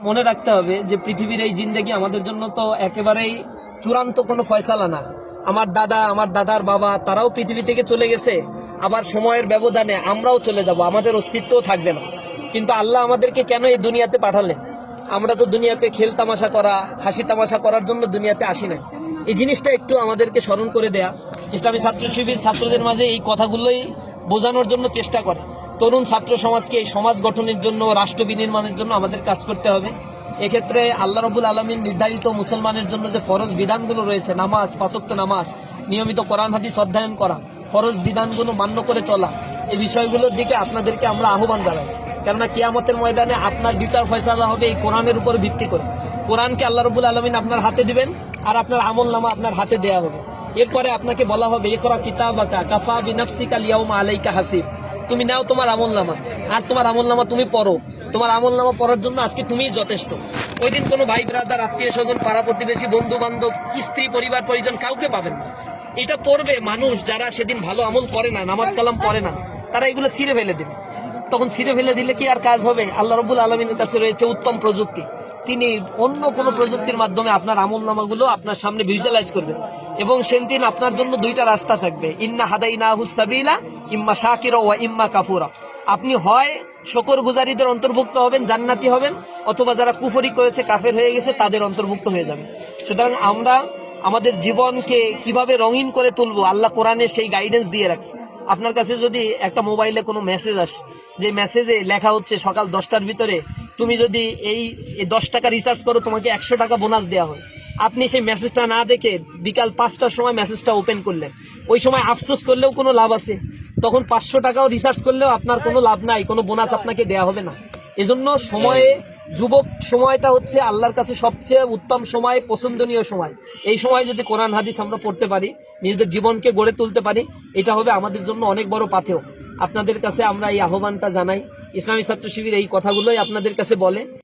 মনে রাখতে হবে যে পৃথিবীর এই জিন্দগি আমাদের জন্য তো একেবারেই চূড়ান্ত কোনো ফয়সালা না। আমার দাদা, আমার দাদার বাবা, তারাও পৃথিবী থেকে চলে গেছে। আবার সময়ের ব্যবধানে আমরাও চলে যাব, আমাদের অস্তিত্বও থাকবে না। কিন্তু আল্লাহ আমাদেরকে কেন এই দুনিয়াতে পাঠালেন? আমরা তো দুনিয়াতে খেল তামাশা করা, হাসি তামাশা করার জন্য দুনিয়াতে আসি না এই জিনিসটা একটু আমাদেরকে স্মরণ করে দেয়া। ইসলামী ছাত্র শিবির ছাত্রদের মাঝে এই কথাগুলোই বোঝানোর জন্য চেষ্টা করে। তরুণ ছাত্র সমাজকে এই সমাজ গঠনের জন্য, রাষ্ট্র বিনির্মাণের জন্য আমাদের কাজ করতে হবে। এক্ষেত্রে আল্লাহ রবুল আলমীর নির্ধারিত মুসলমানের জন্য যে ফরজ বিধানগুলো রয়েছে, নামাজ পাঁচক্ত নামাজ, নিয়মিত কোরআন, হাদিস অধ্যয়ন করা, ফরজ বিধানগুলো মান্য করে চলা, এই বিষয়গুলোর দিকে আপনাদেরকে আমরা আহ্বান জানাই। কেননা কিয়ামতের ময়দানে আপনার বিচার ফয়সালা হবে এই কোরআনের উপর ভিত্তি করে। কোরআনকে আল্লাহ রবুল আলমিন আপনার হাতে দিবেন আর আপনার আমল নামা আপনার হাতে দেয়া হবে। এরপরে আপনাকে বলা হবে একরা কিতাবাকা কাফা বিনাফসিকা লিয়াউমা আলাইকা হাসিব। তুমি নাও তোমার আমল নামা। আর তোমার আমল নামা তুমি পড়ো। তোমার আমল নামা পড়ার জন্য আজকে তুমিই যথেষ্ট। ওই দিন কোনো ভাই ব্রাদার আত্মীয় স্বজন, পাড়া প্রতিবেশী বন্ধু বান্ধব স্ত্রী, পরিবার, পরিজন কাউকে পাবেন না। এটা পড়বে মানুষ যারা সেদিন ভালো আমল করে না, নামাজ কালাম পড়ে না। তারা এগুলো ছিঁড়ে ফেলে দেবে। তখন ছিঁড়ে ফেলে দিলে কি আর কাজ হবে? আল্লাহ রবুল আলমিনের কাছে রয়েছে উত্তম প্রযুক্তি। তিনি অন্য কোনো প্রযুক্তির মাধ্যমে আপনার আমল নামাগুলো আপনার সামনে ভিজুয়ালাইজ করবেন। এবং সেদিন আপনার জন্য দুইটা রাস্তা থাকবে। ইন্না হাদাই না হুসাবিলা ইম্মা শাকির ও ইম্মা কাফুরা। আপনি হয় শকর গুজারিদের অন্তর্ভুক্ত হবেন, জান্নাতি হবেন, অথবা যারা কুফরি করেছে, কাফের হয়ে গেছে, তাদের অন্তর্ভুক্ত হয়ে যাবে সুতরাং আমরা আমাদের জীবনকে কীভাবে রঙিন করে তুলবো, আল্লাহ কোরআনে সেই গাইডেন্স দিয়ে রাখছে। আপনার কাছে যদি একটা মোবাইলে কোনো মেসেজ আসে, যে মেসেজে লেখা হচ্ছে, সকাল দশটার ভিতরে, তুমি যদি এই দশ টাকা রিচার্জ করো, তোমাকে একশো টাকা বোনাস দেওয়া হয়। আপনি সেই মেসেজটা না দেখে বিকাল পাঁচটার সময় মেসেজটা ওপেন করলেন। ওই সময় আফসোস করলেও কোনো লাভ আছে। তখন পাঁচশো টাকাও রিচার্জ করলেও আপনার কোনো লাভ নাই, কোনো বোনাস আপনাকে দেওয়া হবে না। এজন্য সময়ে, যুবক সময়টা হচ্ছে আল্লাহর কাছে সবচেয়ে উত্তম সময়, পছন্দনীয় সময়। এই সময় যদি কোরআন, হাদিস আমরা পড়তে পারি, নিজেদের জীবনকে গড়ে তুলতে পারি, এটা হবে আমাদের জন্য অনেক বড় পাথেও আপনাদের কাছে আমরা এই আহ্বানটা জানাই। ইসলামী ছাত্র শিবির এই কথাগুলোই আপনাদের কাছে বলে।